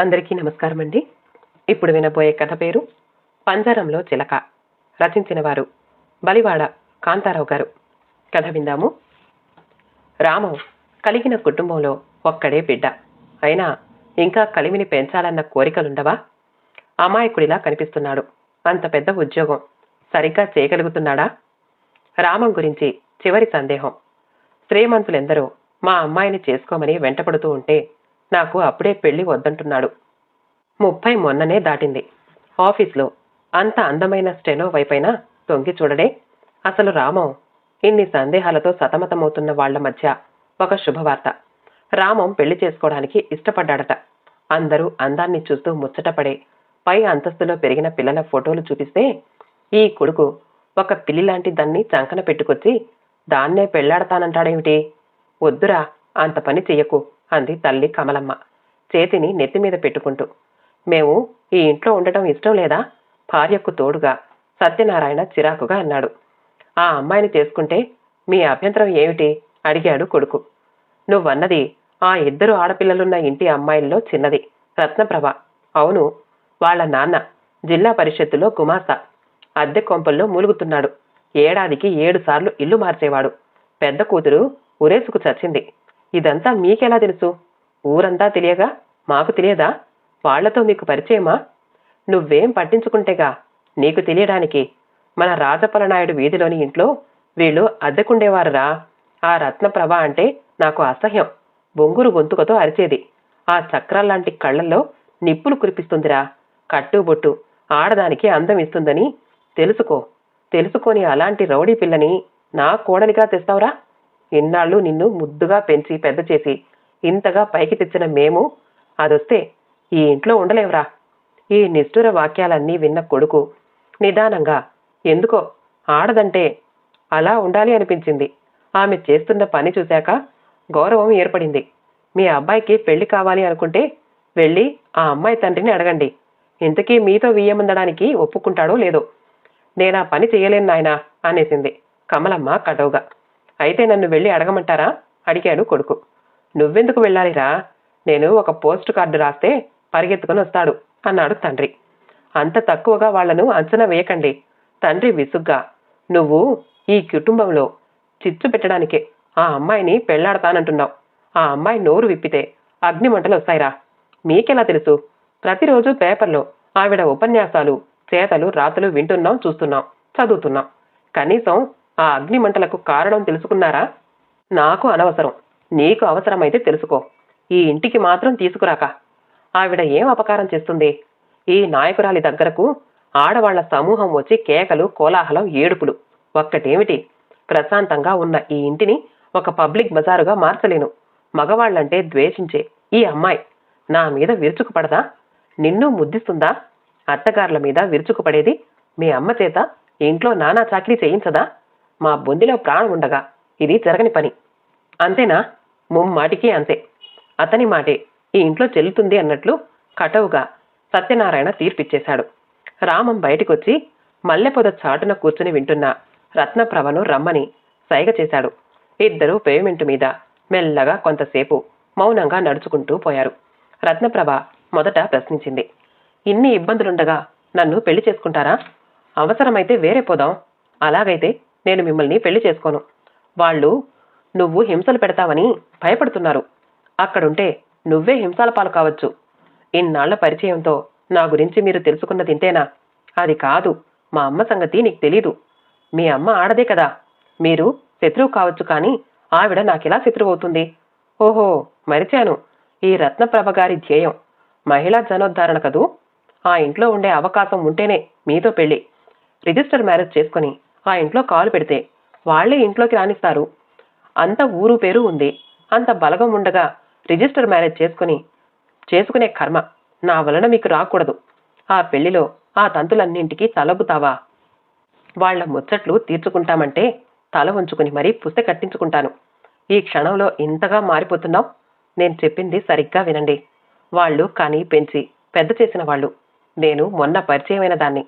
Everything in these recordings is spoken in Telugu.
అందరికీ నమస్కారం అండి ఇప్పుడు వినబోయే కథ పేరు పంజరంలో చిలక. రచించిన వారు బలివాడ కాంతారావు గారు. కథ విందాము. రాము కలిగిన కుటుంబంలో ఒక్కడే బిడ్డ. అయినా ఇంకా కలిమిని పెంచాలన్న కోరికలుండవా? అమాయకుడిలా కనిపిస్తున్నాడు. అంత పెద్ద ఉద్యోగం సరిగ్గా చేయగలుగుతున్నాడా? రామం గురించి చివరి సందేహం. శ్రీమంతులెందరూ మా అమ్మాయిని చేసుకోమని వెంటపడుతూ ఉంటే నాకు అప్పుడే పెళ్ళి వద్దంటున్నాడు. ముప్పై మొన్ననే దాటింది. ఆఫీస్లో అంత అందమైన స్టెనో వైపైన తొంగి చూడడే. అసలు రామం ఇన్ని సందేహాలతో సతమతమవుతున్న వాళ్ళ మధ్య ఒక శుభవార్త. రామం పెళ్ళి చేసుకోవడానికి ఇష్టపడ్డాడట. అందరూ అందాన్ని చూస్తూ ముచ్చటపడే పై అంతస్తులో పెరిగిన పిల్లల ఫోటోలు చూపిస్తే ఈ కొడుకు ఒక పిల్లి లాంటి దాన్ని చంకన పెట్టుకొచ్చి దాన్నే పెళ్ళాడతానంటాడేమిటి? వద్దురా అంత పని చెయ్యకు. అంది తల్లి కమలమ్మ. చేతిని నెత్తి మీద పెట్టుకుంటూ. మేము ఈ ఇంట్లో ఉండటం ఇష్టం లేదా? భార్యకు తోడుగా. సత్యనారాయణ చిరాకుగా అన్నాడు. ఆ అమ్మాయిని చేసుకుంటే మీ అభ్యంతరం ఏమిటి? అడిగాడు కొడుకు. నువ్వన్నది ఆ ఇద్దరు ఆడపిల్లలున్న ఇంటి అమ్మాయిల్లో చిన్నది. రత్నప్రభ. అవును వాళ్ళ నాన్న జిల్లా పరిషత్తులో గుమాస్తా అద్దె కొంపల్లో మూలుగుతున్నాడు. ఏడాదికి ఏడు సార్లు ఇల్లు మార్చేవాడు. పెద్ద కూతురు ఉరేసుకు చచ్చింది. ఇదంతా మీకెలా తెలుసు? ఊరంతా తెలియగా? మాకు తెలియదా? వాళ్ళతో మీకు పరిచయమా? నువ్వేం పట్టించుకుంటేగా? నీకు తెలియడానికి. మన రాజపలనాయుడు వీధిలోని ఇంట్లో వీళ్ళు అద్దెకుండేవారురా. ఆ రత్నప్రభ అంటే నాకు అసహ్యం. బొంగురు గొంతుకతో అరిచేది. ఆ చక్రాల్లాంటి కళ్ళల్లో నిప్పులు కురిపిస్తుందిరా. కట్టుబొట్టు ఆడదానికి అందం ఇస్తుందని తెలుసుకో. తెలుసుకొని అలాంటి రౌడీ పిల్లని నా కోడలిగా తెస్తావురా? ఇన్నాళ్ళు నిన్ను ముద్దుగా పెంచి పెద్ద చేసి ఇంతగా పైకి తెచ్చిన మేము? అదొస్తే ఈ ఇంట్లో ఉండలేవురా. ఈ నిష్ఠుర వాక్యాలన్నీ విన్న కొడుకు నిదానంగా ఎందుకో ఆడదంటే అలా ఉండాలి అనిపించింది. ఆమె చేస్తున్న పని చూశాక గౌరవం ఏర్పడింది. మీ అబ్బాయికి పెళ్ళి కావాలి అనుకుంటే వెళ్ళి ఆ అమ్మాయి తండ్రిని అడగండి. ఇంతకీ మీతో వియ్యమందడానికి ఒప్పుకుంటాడో లేదో. నేనా పని చేయలేను నాయనా అనేసింది. కమలమ్మ కటవుగా. అయితే నన్ను వెళ్ళి అడగమంటారా? అడిగాడు కొడుకు. నువ్వెందుకు వెళ్ళాలిరా? నేను ఒక పోస్ట్ కార్డు రాస్తే పరిగెత్తుకొని వస్తాడు అన్నాడు తండ్రి. అంత తక్కువగా వాళ్ళను అంచనా వేయకండి. తండ్రి విసుగ్గా నువ్వు ఈ కుటుంబంలో చిచ్చు పెట్టడానికే ఆ అమ్మాయిని పెళ్ళాడతానంటున్నావు. ఆ అమ్మాయి నోరు విప్పితే అగ్నిమంటలు వస్తాయిరా. మీకెలా తెలుసు? ప్రతిరోజు పేపర్లో ఆవిడ ఉపన్యాసాలు చేతలు రాతలు వింటున్నాం చూస్తున్నాం చదువుతున్నాం. కనీసం ఆ అగ్నిమంటలకు కారణం తెలుసుకున్నారా? నాకు అనవసరం. నీకు అవసరమైతే తెలుసుకో. ఈ ఇంటికి మాత్రం తీసుకురాక. ఆవిడ ఏం అపకారం చేస్తుంది? ఈ నాయకురాలి దగ్గరకు ఆడవాళ్ళ సమూహం వచ్చి కేకలు కోలాహలం ఏడుపులు. ఒక్కటేమిటి? ప్రశాంతంగా ఉన్న ఈ ఇంటిని ఒక పబ్లిక్ బజారుగా మార్చలేను. మగవాళ్ళంటే ద్వేషించే ఈ అమ్మాయి నా మీద విరుచుకుపడదా? నిన్ను ముద్దిస్తుందా? అత్తగారుల మీద విరుచుకుపడేది మీ అమ్మ చేత? ఇంట్లో నానా చాకరీ చేయించదా? మా బొందిలో ప్రాణం ఉండగా ఇది జరగని పని. అంతేనా? ముమ్మాటికి అంతే. అతని మాటే ఈ ఇంట్లో చెల్లుతుంది అన్నట్లు కటవుగా సత్యనారాయణ తీర్పిచ్చేశాడు. రామం బయటికొచ్చి మల్లెపొద చాటున కూర్చుని వింటున్న రత్నప్రభను రమ్మని సైగ చేశాడు. ఇద్దరూ పేమెంట్ మీద మెల్లగా కొంతసేపు మౌనంగా నడుచుకుంటూ పోయారు. రత్నప్రభ మొదట ప్రశ్నించింది ఇన్ని ఇబ్బందులుండగా నన్ను పెళ్ళి చేసుకుంటారా? అవసరమైతే వేరే పోదాం. అలాగైతే నేను మిమ్మల్ని పెళ్ళి చేసుకోను. వాళ్ళు నువ్వు హింసలు పెడతావని భయపడుతున్నారు. అక్కడుంటే నువ్వే హింసల పాలు కావచ్చు. ఇన్నాళ్ళ పరిచయంతో నా గురించి మీరు తెలుసుకున్నది ఇంతేనా? అది కాదు. మా అమ్మ సంగతి నీకు తెలీదు. మీ అమ్మ ఆడదే కదా. మీరు శత్రువు కావచ్చు కానీ ఆవిడ నాకెలా శత్రువు అవుతుంది? ఓహో మరిచాను. ఈ రత్నప్రభ గారి ధ్యేయం. మహిళా జనోద్ధారణ కదూ? ఆ ఇంట్లో ఉండే అవకాశం ఉంటేనే మీతో పెళ్ళి. రిజిస్టర్ మ్యారేజ్ చేసుకుని ఆ ఇంట్లో కాలు పెడితే వాళ్ళే ఇంట్లోకి రాణిస్తారు అంత ఊరు పేరు ఉంది. అంత బలగం ఉండగా రిజిస్టర్ మ్యారేజ్ చేసుకుని చేసుకునే కర్మ నా వలన మీకు రాకూడదు. ఆ పెళ్ళిలో ఆ తంతులన్నింటికీ తలబుతావా వాళ్ళ ముచ్చట్లు తీర్చుకుంటామంటే తల ఉంచుకుని మరీ పుస్తె కట్టించుకుంటాను. ఈ క్షణంలో ఇంతగా మారిపోతున్నావు? నేను చెప్పింది సరిగ్గా వినండి. వాళ్ళు కానీ పెంచి పెద్ద చేసిన వాళ్ళు. నేను మొన్న పరిచయమైన దాన్ని.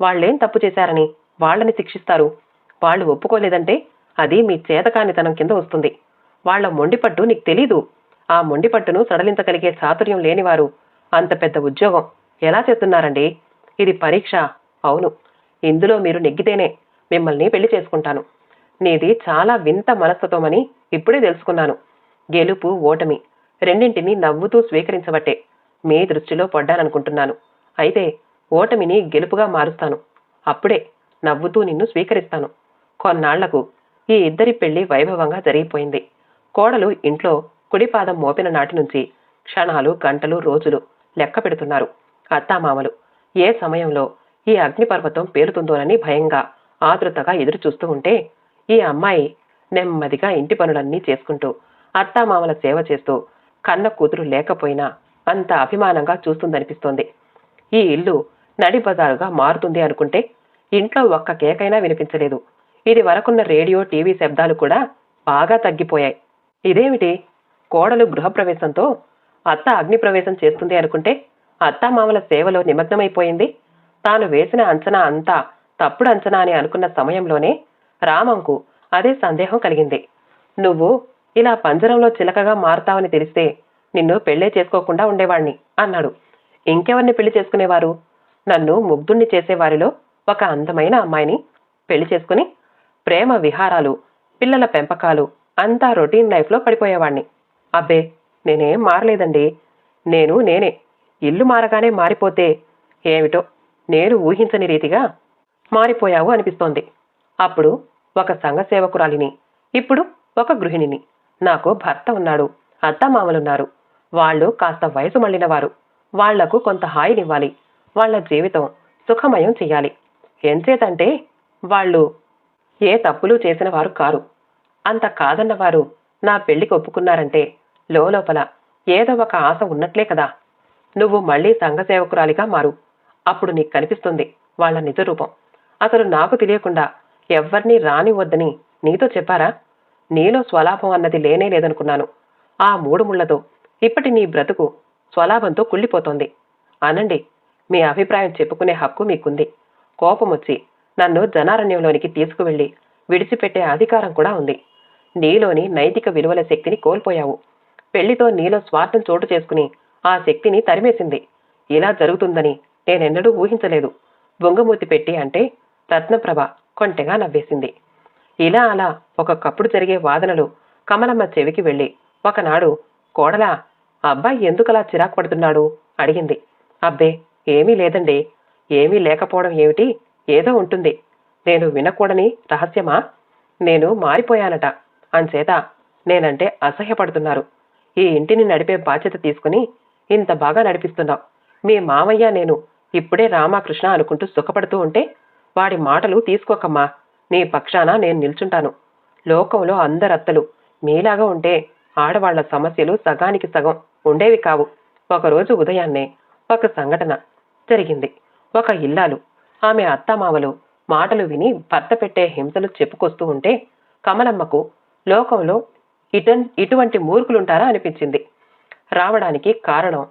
వాళ్ళేం తప్పు చేశారని? వాళ్ళని శిక్షిస్తారు. వాళ్ళు ఒప్పుకోలేదంటే అది మీ చేతకానితనం కింద వస్తుంది. వాళ్ళ మొండిపట్టు నీకు తెలీదు. ఆ మొండిపట్టును సడలించగలిగే చాతుర్యం లేనివారు. అంత పెద్ద ఉద్యోగం. ఎలా చేస్తున్నారండి? ఇది పరీక్ష. అవును. ఇందులో మీరు నెగ్గితేనే మిమ్మల్ని పెళ్ళి చేసుకుంటాను. నీది చాలా వింత మనస్తత్వమని ఇప్పుడే తెలుసుకున్నాను. గెలుపు ఓటమి రెండింటినీ నవ్వుతూ స్వీకరించబట్టే మీ దృష్టిలో పడ్డాననుకుంటున్నాను. అయితే ఓటమిని గెలుపుగా మారుస్తాను. అప్పుడే నవ్వుతూ నిన్ను స్వీకరిస్తాను. కొన్నాళ్ళకు ఈ ఇద్దరి పెళ్ళి వైభవంగా జరిగిపోయింది. కోడలు ఇంట్లో కుడిపాదం మోపిన నాటి నుంచి క్షణాలు గంటలు రోజులు లెక్క పెడుతున్నారు. అత్తామామలు ఏ సమయంలో ఈ అగ్నిపర్వతం పేరుతుందోనని భయంగా ఆతృతగా ఎదురు చూస్తూ ఉంటే ఈ అమ్మాయి నెమ్మదిగా ఇంటి పనులన్నీ చేసుకుంటూ అత్తామామల సేవ చేస్తూ కన్న కూతురు లేకపోయినా అంత అభిమానంగా చూస్తుందనిపిస్తోంది. ఈ ఇల్లు నడిబజారుగా మారుతుంది అనుకుంటే ఇంట్లో ఒక్క కేకైనా వినిపించలేదు. ఇది వరకున్న రేడియో టీవీ శబ్దాలు కూడా బాగా తగ్గిపోయాయి. ఇదేమిటి? కోడలు గృహప్రవేశంతో అత్త అగ్నిప్రవేశం చేస్తుంది అనుకుంటే అత్తామామల సేవలో నిమగ్నమైపోయింది. తాను వేసిన అంచనా అంతా తప్పుడు అంచనా అని అనుకున్న సమయంలోనే రామంకు అదే సందేహం కలిగింది. నువ్వు ఇలా పంజరంలో చిలకగా మారుతావని తెలిస్తే నిన్ను పెళ్ళే చేసుకోకుండా ఉండేవాణ్ణి అన్నాడు. ఇంకెవరిని పెళ్ళి చేసుకునేవారు? నన్ను ముగ్ధుణ్ణి చేసేవారిలో ఒక అందమైన అమ్మాయిని పెళ్ళి చేసుకుని ప్రేమ విహారాలు పిల్లల పెంపకాలు అంతా రొటీన్ లైఫ్లో పడిపోయేవాణ్ణి. అబ్బే నేనేం మారలేదండి. నేను నేనే. ఇల్లు మారగానే మారిపోతే ఏమిటో నేను ఊహించని రీతిగా మారిపోయావు అనిపిస్తోంది. అప్పుడు ఒక సంఘ సేవకురాలిని ఇప్పుడు ఒక గృహిణిని. నాకు భర్త ఉన్నాడు అత్తమామలున్నారు. వాళ్ళు కాస్త వయసు మళ్ళినవారు. వాళ్ళకు కొంత హాయినివ్వాలి. వాళ్ళ జీవితం సుఖమయం చెయ్యాలి ఎంచేతంటే వాళ్ళు ఏ తప్పులు చేసిన వారు కారు. అంత కాదన్నవారు నా పెళ్ళికి ఒప్పుకున్నారంటే లోపల ఏదో ఒక ఆశ ఉన్నట్లే కదా. నువ్వు మళ్ళీ సంఘసేవకురాలిగా మారు. అప్పుడు నీకు కనిపిస్తుంది వాళ్ళ నిజ రూపం అసలు నాకు తెలియకుండా ఎవ్వరినీ రానివ్వద్దని నీతో చెప్పారా? నీలో స్వలాభం అన్నది లేనే లేదనుకున్నాను. ఆ మూడు ముళ్ళతో ఇప్పటి నీ బ్రతుకు స్వలాభంతో కుళ్ళిపోతోంది. అనండి మీ అభిప్రాయం చెప్పుకునే హక్కు మీకుంది. కోపమొచ్చి నన్ను జనారణ్యంలోనికి తీసుకువెళ్ళి విడిచిపెట్టే అధికారం కూడా ఉంది. నీలోని నైతిక విలువల శక్తిని కోల్పోయావు. పెళ్ళితో నీలో స్వార్థం చోటు చేసుకుని ఆ శక్తిని తరిమేసింది. ఇలా జరుగుతుందని నేనెన్నడూ ఊహించలేదు. బొంగమూతి పెట్టి అంటే రత్నప్రభ కొంటెగా నవ్వేసింది. ఇలా అలా ఒక్కొక్కప్పుడు జరిగే వాదనలు కమలమ్మ చెవికి వెళ్ళి ఒకనాడు కోడలా అబ్బాయి ఎందుకలా చిరాకు పడుతున్నాడు? అడిగింది. అబ్బే ఏమీ లేదండి. ఏమీ లేకపోవడం ఏమిటి? ఏదో ఉంటుంది. నేను వినకూడని రహస్యమా? నేను మారిపోయానట. అంచేత నేనంటే అసహ్యపడుతున్నారు. ఈ ఇంటిని నడిపే బాధ్యత తీసుకుని ఇంత బాగా నడిపిస్తున్నావు. మీ మామయ్య నేను ఇప్పుడే రామకృష్ణ అనుకుంటూ సుఖపడుతూ ఉంటే వాడి మాటలు తీసుకోకమ్మా. నీ పక్షాన నేను నిల్చుంటాను. లోకంలో అందరత్తలు మీలాగా ఉంటే ఆడవాళ్ళ సమస్యలు సగానికి సగం ఉండేవి కావు. ఒకరోజు ఉదయాన్నే ఒక సంఘటన జరిగింది. ఒక ఇల్లాలు ఆమె అత్తమామలు మాటలు విని భర్త పెట్టే హింసలు చెప్పుకొస్తూ ఉంటే కమలమ్మకు లోకంలో ఇటన్ ఇటువంటి మూర్ఖులుంటారా అనిపించింది. రావడానికి కారణం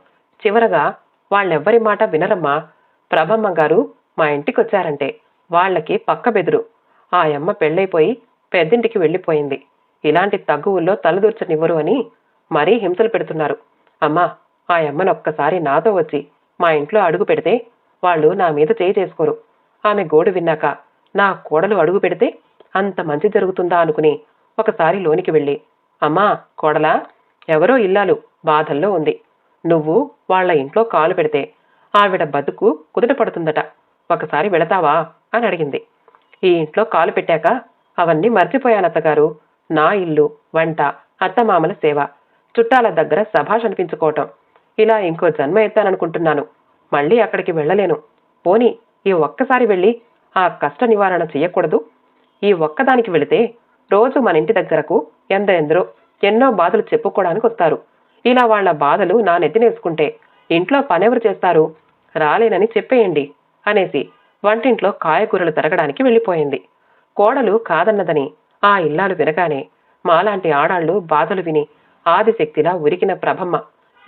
చివరగా వాళ్ళెవ్వరి మాట వినరమ్మా. ప్రభమ్మ గారు మా ఇంటికి వచ్చారంటే వాళ్ళకి పక్క బెదురు ఆ అమ్మ పెళ్ళైపోయి పెద్దింటికి వెళ్ళిపోయింది. ఇలాంటి తగ్గువుల్లో తలదూర్చనివ్వరు అని మరీ హింసలు పెడుతున్నారు. అమ్మా ఆ అమ్మను ఒక్కసారి నాతో వచ్చి మా ఇంట్లో అడుగు పెడితే వాళ్ళు నా మీద చేయి చేసుకోరు. ఆమె గోడు విన్నాక నా కోడలు అడుగు పెడితే అంత మంచి జరుగుతుందా అనుకుని ఒకసారి లోనికి వెళ్ళి అమ్మా కోడలా ఎవరో ఇల్లాలు బాధల్లో ఉంది. నువ్వు వాళ్ళ ఇంట్లో కాలు పెడితే ఆవిడ బతుకు కుదుట పడుతుందట. ఒకసారి వెళతావా? అని అడిగింది. ఈ ఇంట్లో కాలు పెట్టాక అవన్నీ మర్చిపోయానత్తగారు నా ఇల్లు వంట అత్తమామల సేవ చుట్టాల దగ్గర సభాష్ అనిపించుకోవటం ఇలా ఇంకో జన్మ ఎత్తాననుకుంటున్నాను. మళ్ళీ అక్కడికి వెళ్ళలేను. పోని ఈ ఒక్కసారి వెళ్ళి ఆ కష్ట నివారణ చెయ్యకూడదు? ఈ ఒక్కదానికి వెళితే రోజు మన ఇంటి దగ్గరకు ఎందరెందరో ఎన్నో బాధలు చెప్పుకోవడానికి వస్తారు. ఇలా వాళ్ళ బాధలు నా నెత్తినేసుకుంటే ఇంట్లో పనెవరు చేస్తారు? రాలేనని చెప్పేయండి అనేసి వంటింట్లో కాయగూరలు తరగడానికి వెళ్ళిపోయింది. కోడలు కాదన్నదని ఆ ఇల్లాలు వినగానే మాలాంటి ఆడాళ్ళు బాధలు విని ఆదిశక్తిలా ఉరికిన ప్రభమ్మ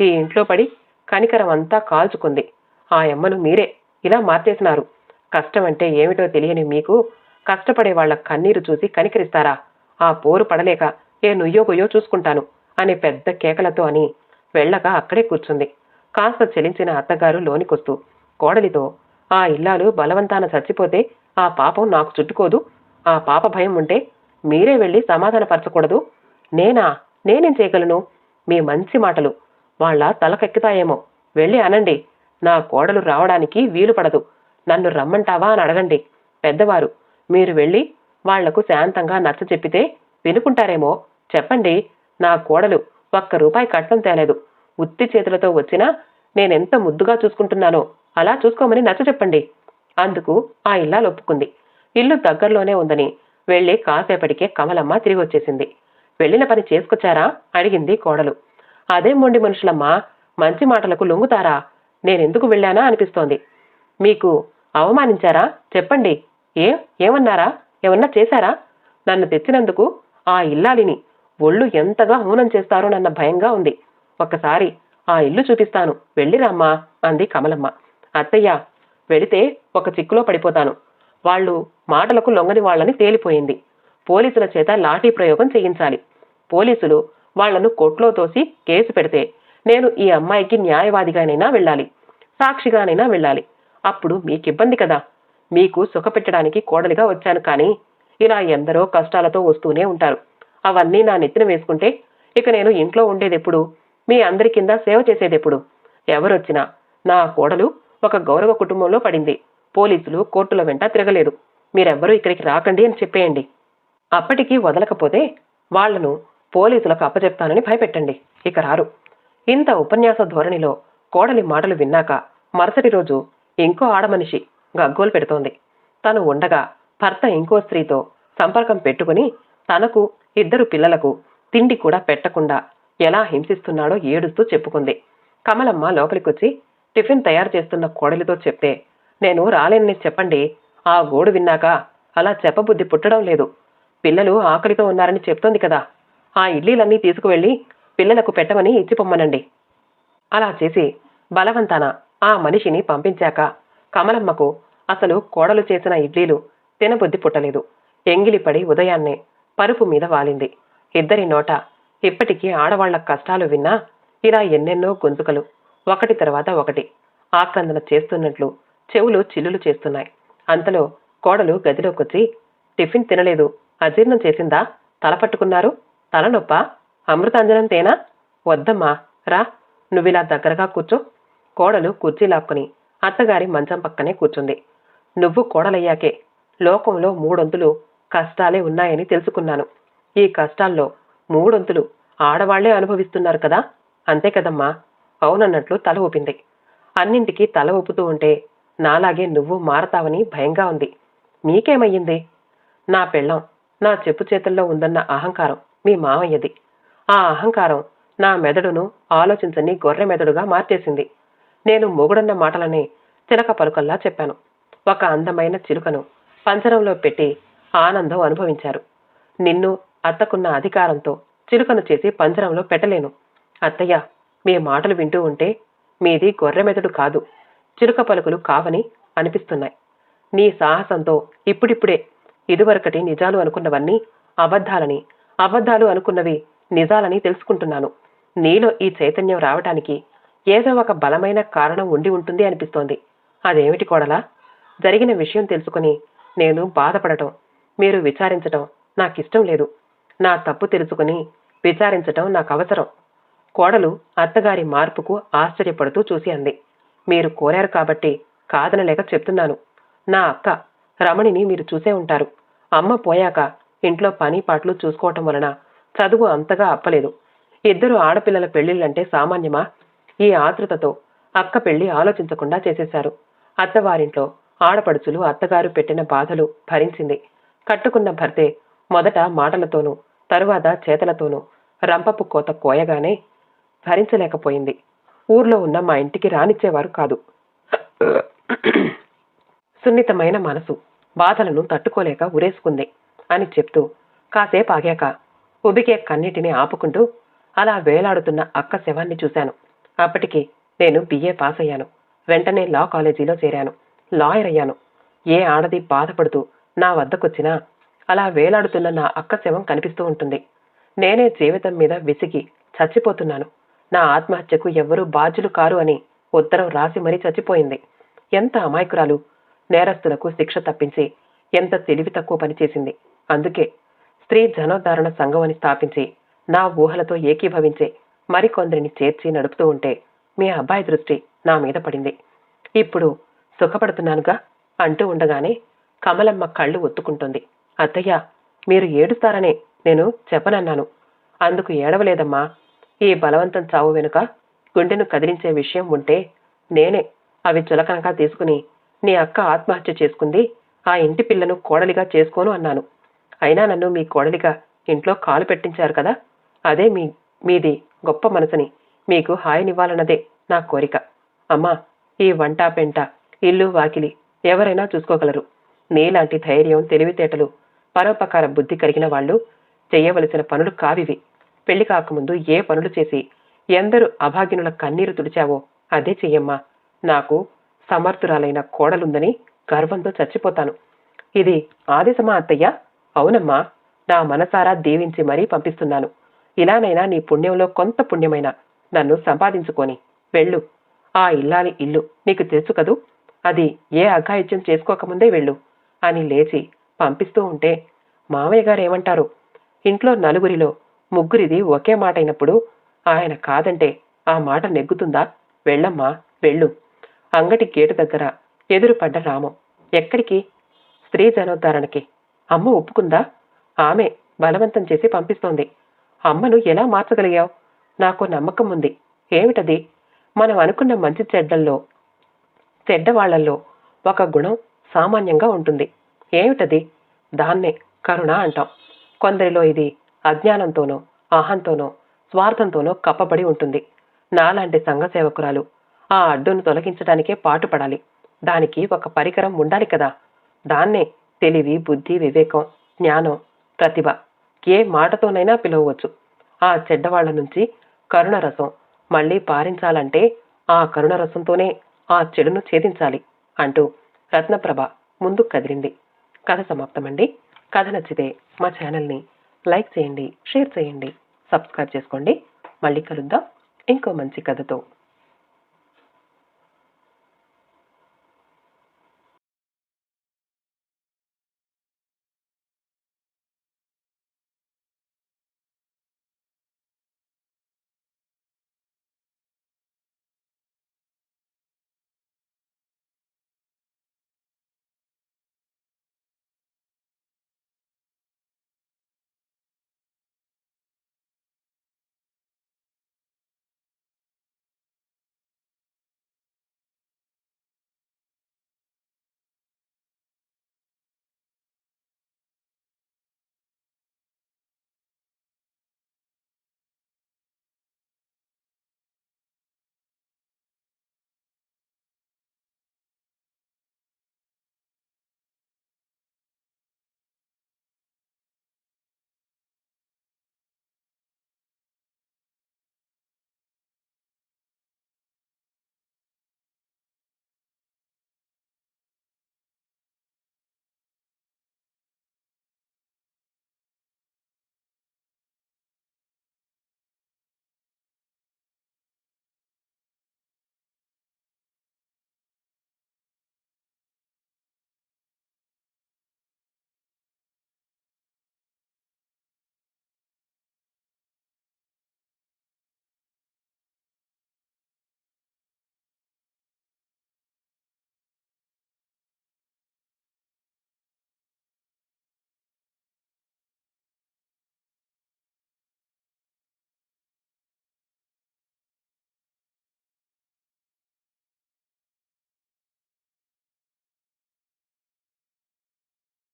ఈ ఇంట్లో పడి కనికరం అంతా కాల్చుకుంది. ఆ అమ్మను మీరే ఇలా మార్చేసినారు. కష్టమంటే ఏమిటో తెలియని మీకు కష్టపడే వాళ్ళ కన్నీరు చూసి కనికరిస్తారా? ఆ పోరు పడలేక ఏ నుయ్యో గుయ్యో చూసుకుంటాను అనే పెద్ద కేకలతో అని వెళ్ళక అక్కడే కూర్చుంది. కాస్త చెలించిన అత్తగారు లోనికొస్తూ కోడలితో ఆ ఇల్లాలు బలవంతాన చచ్చిపోతే ఆ పాపం నాకు చుట్టుకోదు. ఆ పాప భయం ఉంటే మీరే వెళ్ళి సమాధానపరచకూడదు. నేనా? నేనేం చేయగలను? మీ మంచి మాటలు. వాళ్ళ తలకెక్కుతాయేమో. వెళ్ళి అనండి. నా కోడలు రావడానికి వీలు పడదు. నన్ను రమ్మంటావా అని అడగండి. పెద్దవారు మీరు వెళ్ళి వాళ్ళకు శాంతంగా నచ్చ చెప్పితే వినుకుంటారేమో. చెప్పండి నా కోడలు ఒక్క రూపాయి కట్నం తేలేదు. ఉత్తి చేతులతో వచ్చినా నేనెంత ముద్దుగా చూసుకుంటున్నానో అలా చూసుకోమని నచ్చ చెప్పండి. అందుకు ఆ ఇల్లాలు ఒప్పుకుంది. ఇల్లు దగ్గరలోనే ఉందని వెళ్ళి కాసేపటికే కమలమ్మ తిరిగి వచ్చేసింది. వెళ్ళిన పని చేసుకొచ్చారా? అడిగింది కోడలు. అదే మొండి మనుషులమ్మా? మంచి మాటలకు లొంగుతారా? నేనెందుకు వెళ్ళానా అనిపిస్తోంది. మీకు అవమానించారా? చెప్పండి. ఏ? ఏమన్నారా? ఏమన్నా చేశారా? నన్ను తెచ్చినందుకు ఆ ఇల్లాలిని ఒళ్ళు ఎంతగా హూనం చేస్తారోనన్న భయంగా ఉంది. ఒక్కసారి ఆ ఇల్లు చూపిస్తాను. వెళ్ళిరామ్మా అంది కమలమ్మ. అత్తయ్య వెళితే ఒక చిక్కులో పడిపోతాను. వాళ్ళు మాటలకు లొంగని వాళ్ళని తేలిపోయింది. పోలీసుల చేత లాఠీ ప్రయోగం చేయించాలి. పోలీసులు వాళ్ళను కోర్టులో తోసి కేసు పెడితే నేను ఈ అమ్మాయికి న్యాయవాదిగానైనా వెళ్ళాలి సాక్షిగానైనా వెళ్ళాలి. అప్పుడు మీకు ఇబ్బంది కదా. మీకు సుఖపెట్టడానికి కోడలిగా వచ్చాను కానీ ఇలా ఎందరో కష్టాలతో వస్తూనే ఉంటారు. అవన్నీ నా నెత్తిన వేసుకుంటే ఇక నేను ఇంట్లో ఉండేదెప్పుడు? మీ అందరి కింద సేవ చేసేదెప్పుడు? ఎవరొచ్చినా నా కోడలు ఒక గౌరవ కుటుంబంలో పడింది. పోలీసులు కోర్టుల వెంట తిరగలేదు. మీరెవ్వరూ ఇక్కడికి రాకండి అని చెప్పేయండి. అప్పటికీ వదలకపోతే వాళ్ళను పోలీసులకు అప్పచెప్తానని భయపెట్టండి. ఇక రారు. ఇంత ఉపన్యాస ధోరణిలో కోడలి మాటలు విన్నాక మరుసటి రోజు ఇంకో ఆడమనిషి గగ్గోలు పెడుతోంది. తను ఉండగా భర్త ఇంకో స్త్రీతో సంపర్కం పెట్టుకుని తనకు ఇద్దరు పిల్లలకు తిండి కూడా పెట్టకుండా ఎలా హింసిస్తున్నాడో ఏడుస్తూ చెప్పుకుంది. కమలమ్మ లోపలికొచ్చి టిఫిన్ తయారు చేస్తున్న కోడలితో చెప్తే నేను రాలేనని చెప్పండి. ఆ గోడు విన్నాక అలా చెప్పబుద్ధి పుట్టడం లేదు. పిల్లలు ఆకలితో ఉన్నారని చెప్తోంది కదా. ఆ ఇడ్లీలన్నీ తీసుకువెళ్ళి పిల్లలకు పెట్టమని ఇచ్చిపొమ్మనండి. అలా చేసి బలవంతాన ఆ మనిషిని పంపించాక కమలమ్మకు అసలు కోడలు చేసిన ఇడ్లీలు తినబుద్ధి పుట్టలేదు. ఎంగిలిపడి ఉదయాన్నే పరుపు మీద వాలింది. ఇద్దరి నోట ఇప్పటికీ ఆడవాళ్ళ కష్టాలు విన్నా ఇలా ఎన్నెన్నో గొంతుకలు ఒకటి తర్వాత ఒకటి ఆక్రందన చేస్తున్నట్లు చెవులు చిల్లులు చేస్తున్నాయి. అంతలో కోడలు గదిలోకొచ్చి టిఫిన్ తినలేదు. అజీర్ణం చేసిందా? తల పట్టుకున్నారు? తలనొప్ప? అమృతాంజనం తేనా వద్దమ్మా రా. నువ్విలా దగ్గరగా కూర్చో. కోడలు కుర్చీ లాక్కుని అత్తగారి మంచం పక్కనే కూర్చుంది. నువ్వు కోడలయ్యాకే లోకంలో మూడొంతులు కష్టాలే ఉన్నాయని తెలుసుకున్నాను. ఈ కష్టాల్లో మూడొంతులు ఆడవాళ్ళే అనుభవిస్తున్నారు కదా? అంతే కదమ్మా. అవునన్నట్లు తల ఊపింది. అన్నింటికీ తల ఊపుతూ ఉంటే నాలాగే నువ్వు మారతావని భయంగా ఉంది. మీకేమయ్యింది? నా పెళ్ళం నా చెప్పు చేతుల్లో ఉందన్న అహంకారం మీ మామయ్యది. ఆ అహంకారం నా మెదడును ఆలోచించని గొర్రె మెదడుగా మార్చేసింది. నేను మొగుడన్న మాటలనే చిలక పలుకల్లా చెప్పాను. ఒక అందమైన చిలుకను పంజరంలో పెట్టి ఆనందం అనుభవించారు. నిన్ను అత్తకున్న అధికారంతో చిలుకను చేసి పంజరంలో పెట్టలేను. అత్తయ్య మీ మాటలు వింటూ ఉంటే మీది గొర్రె మెదడు కాదు చిలుక పలుకులు కావని అనిపిస్తున్నాయి. నీ సాహసంతో ఇప్పుడిప్పుడే ఇదివరకటి నిజాలు అనుకున్నవన్నీ అబద్ధాలని అబద్ధాలు అనుకున్నవి నిజాలని తెలుసుకుంటున్నాను. నీలో ఈ చైతన్యం రావటానికి ఏదో ఒక బలమైన కారణం ఉండి ఉంటుంది అనిపిస్తోంది. అదేమిటి కోడలా? జరిగిన విషయం తెలుసుకుని నేను బాధపడటం మీరు విచారించటం నాకిష్టం లేదు. నా తప్పు తెలుసుకుని విచారించటం నాకు అవసరం కోడలు అత్తగారి మార్పుకు ఆశ్చర్యపడుతూ చూసి అంది. మీరు కోరారు కాబట్టి కాదనలేక చెప్తున్నాను. నా అక్క రమణిని మీరు చూసే ఉంటారు. అమ్మ పోయాక ఇంట్లో పని పాటలు చూసుకోవటం వలన చదువు అంతగా అప్పలేదు. ఇద్దరు ఆడపిల్లల పెళ్ళిళ్ళంటే సామాన్యమా? ఈ ఆతృతతో అక్క పెళ్ళి ఆలోచించకుండా చేసేశారు. అత్తవారింట్లో ఆడపడుచులు అత్తగారు పెట్టిన బాధలు భరించింది. కట్టుకున్న భర్తే మొదట మాటలతోనూ తరువాత చేతలతోనూ రంపపు కోత కోయగానే భరించలేకపోయింది. ఊర్లో ఉన్న మా ఇంటికి రానిచ్చేవారు కాదు. సున్నితమైన మనసు బాధలను తట్టుకోలేక ఉరేసుకుంది అని చెప్తూ కాసేపు ఆగాక ఉబికే కన్నిటిని ఆపుకుంటూ అలా వేలాడుతున్న అక్క శవాన్ని చూశాను. అప్పటికి నేను బిఏ పాస్ అయ్యాను. వెంటనే లా కాలేజీలో చేరాను. లాయర్ అయ్యాను. ఏ ఆడది బాధపడుతూ నా వద్దకొచ్చినా అలా వేలాడుతున్న నా అక్క శవం కనిపిస్తూ ఉంటుంది. నేనే జీవితం మీద విసిగి చచ్చిపోతున్నాను. నా ఆత్మహత్యకు ఎవ్వరూ బాధ్యులు కారు అని ఉత్తరం రాసి మరీ చచ్చిపోయింది. ఎంత అమాయకురాలు నేరస్తులకు శిక్ష తప్పించి ఎంత తెలివి తక్కువ పనిచేసింది. అందుకే స్త్రీ జనోద్ధారణ సంఘం అని స్థాపించి నా ఊహలతో ఏకీభవించే మరికొందరిని చేర్చి నడుపుతూ ఉంటే మీ అబ్బాయి దృష్టి నా మీద పడింది. ఇప్పుడు సుఖపడుతున్నానుగా? అంటూ ఉండగానే కమలమ్మ కళ్ళు ఒత్తుకుంటుంది. అత్తయ్య మీరు ఏడుస్తారనే నేను చెప్పనన్నాను. అందుకు ఏడవలేదమ్మా. ఈ బలవంతం చావు వెనుక గుండెను కదిలించే విషయం ఉంటే నేనే అవి చులకనగా తీసుకుని నీ అక్క ఆత్మహత్య చేసుకుంది ఆ ఇంటి పిల్లను కోడలిగా చేసుకోను అన్నాను. అయినా నన్ను మీ కోడలిగా ఇంట్లో కాలు పెట్టించారు కదా? అదే మీ మీది గొప్ప మనసుని మీకు హాయినివ్వాలన్నదే నా కోరిక. అమ్మా ఈ వంట పెంట ఇల్లు వాకిలి ఎవరైనా చూసుకోగలరు. నీలాంటి ధైర్యం తెలివితేటలు పరోపకార బుద్ధి కలిగిన వాళ్ళు చేయవలసిన పనులు కావివి. పెళ్ళి కాకముందు ఏ పనులు చేసి ఎందరు అభాగ్యునుల కన్నీరు తుడిచావో అదే చెయ్యమ్మా. నాకు సమర్థురాలైన కోడలుందని గర్వంతో చచ్చిపోతాను. ఇది ఆదేశమా అత్తయ్య? అవునమ్మా నా మనసారా దీవించి మరీ పంపిస్తున్నాను. ఇలానైనా నీ పుణ్యంలో కొంత పుణ్యమైన నన్ను సంపాదించుకొని వెళ్ళు. ఆ ఇల్లాలి ఇల్లు నీకు తెలుసు కదూ? అది ఏ అఘాయిత్యం చేసుకోకముందే వెళ్ళు అని లేచి పంపిస్తూ ఉంటే మామయ్య గారు ఏమంటారు? ఇంట్లో నలుగురిలో ముగ్గురిది ఒకే మాట అయినప్పుడు ఆయన కాదంటే ఆ మాట నెగ్గుతుందా? వెళ్ళమ్మా వెళ్ళు. అంగటి గేటు దగ్గర ఎదురుపడ్డ రామం. ఎక్కడికి? స్త్రీ జనోద్ధరణకి. అమ్మ ఒప్పుకుందా? ఆమె బలవంతం చేసి పంపిస్తోంది. అమ్మను ఎలా మార్చగలిగావు? నాకు నమ్మకం ఉంది. ఏమిటది? మనం అనుకున్న మంచి చెడ్డల్లో చెడ్డవాళ్ళల్లో ఒక గుణం సామాన్యంగా ఉంటుంది. ఏమిటది? దాన్నే కరుణ అంటాం. కొందరిలో ఇది అజ్ఞానంతోనో అహంతోనో స్వార్థంతోనో కప్పబడి ఉంటుంది. నాలాంటి సంఘ సేవకురాలు ఆ అడ్డును తొలగించడానికే పాటుపడాలి. దానికి ఒక పరికరం ఉండాలి కదా. దాన్నే తెలివి బుద్ధి వివేకం జ్ఞానం ప్రతిభ. ఏ మాటతోనైనా పిలవవచ్చు. ఆ చెడ్డవాళ్ళ నుంచి కరుణరసం మళ్ళీ పారించాలంటే ఆ కరుణరసంతోనే ఆ చెడును ఛేదించాలి అంటూ రత్నప్రభ ముందుకు కదిలింది. కథ సమాప్తమండి. కథ నచ్చితే మా ఛానల్ని లైక్ చేయండి షేర్ చేయండి సబ్స్క్రైబ్ చేసుకోండి. మళ్ళీ కలుద్దాం. ఇంకో మంచి కథతో.